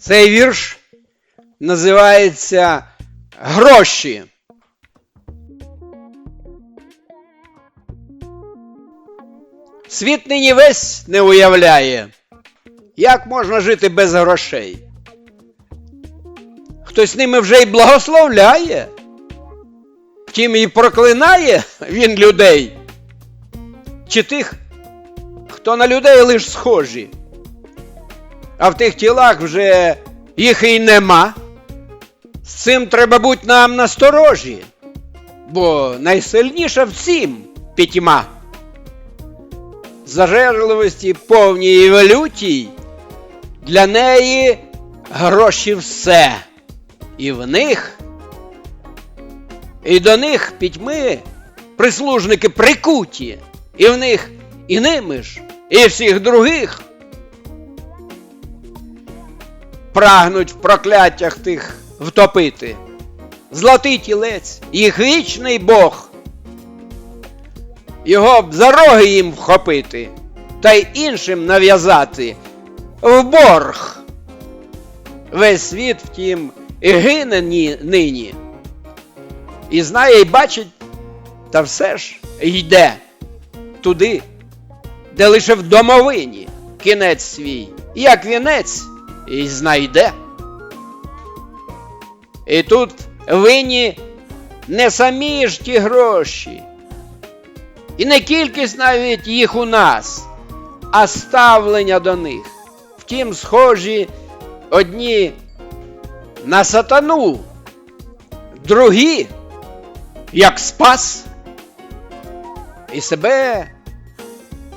Цей вірш називається Гроші. Світ нині весь не уявляє, як можна жити без грошей. Хтось ними вже й благословляє, втім і проклинає він людей, чи тих, хто на людей лиш схожі, а в тих тілах вже їх і нема. З цим треба бути нам насторожі, бо найсильніша всім пітьма. Зажерливості повній валютій, для неї гроші все. І в них, і до них пітьми прислужники прикуті, і в них і ними ж, і всіх других прагнуть в прокляттях тих втопити. Злотий тілець, їх вічний Бог. Його б за роги їм вхопити, та й іншим нав'язати в борг. Весь світ, втім, і гине ні- нині. І знає, і бачить, та все ж йде туди, де лише в домовині кінець свій, як вінець і знайде. І тут винні не самі ж ті гроші, і не кількість навіть їх у нас, а ставлення до них. Втім, схожі одні на сатану, другі, як спас, і себе,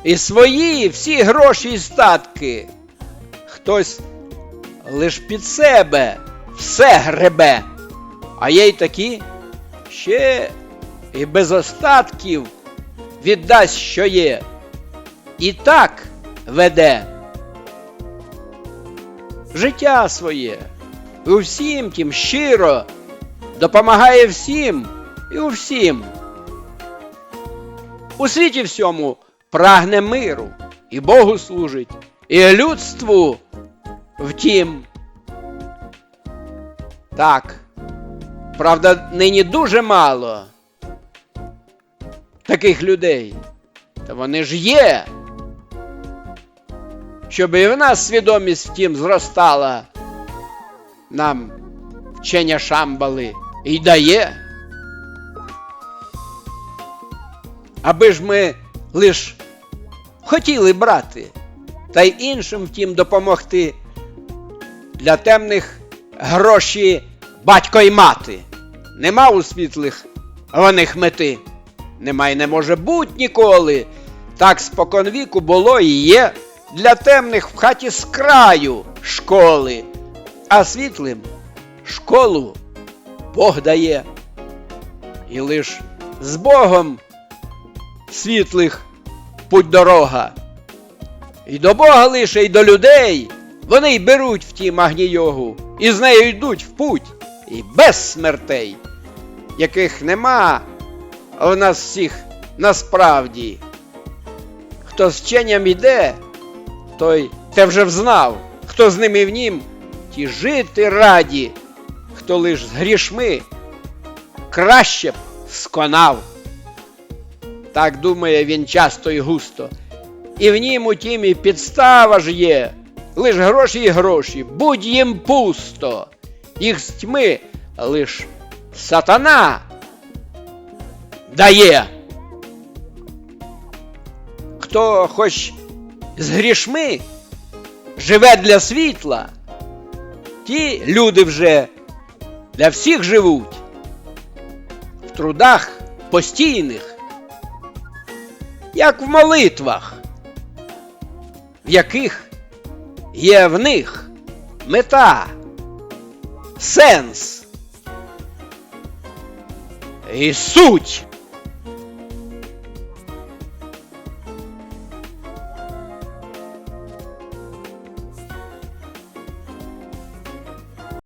і свої, всі гроші і статки. Хтось лиш під себе все гребе, а є й такі ще і без остатків віддасть, що є, і так веде. Життя своє, і всім тим щиро допомагає всім і у всім. У світі всьому прагне миру, і Богу служить, і людству втім. Так, правда, нині дуже мало таких людей. Та вони ж є. Щоб і в нас свідомість втім зростала. Нам вчення Шамбали і дає. Аби ж ми лиш хотіли брати, та й іншим втім допомогти. Для темних гроші батько й мати. Нема у світлих них мети. Нема й не може бути ніколи. Так споконвіку було і є для темних в хаті з краю школи, а світлим школу Бог дає. І лиш з Богом світлих путь дорога. І до Бога лише, і до людей вони й беруть в тім агнійогу, і з нею йдуть в путь, і без смертей, яких нема в нас всіх насправді. Хто з вченням іде, той те вже взнав, хто з ними в нім, ті жити раді, хто лиш з грішми краще б сконав. Так думає він часто і густо. І в нім тім і підстава ж є. Лиш гроші і гроші, будь їм пусто. Їх з тьми лиш сатана дає. Хто хоч з грішми живе для світла, ті люди вже для всіх живуть в трудах постійних, як в молитвах, в яких є в них мета, сенс і суть.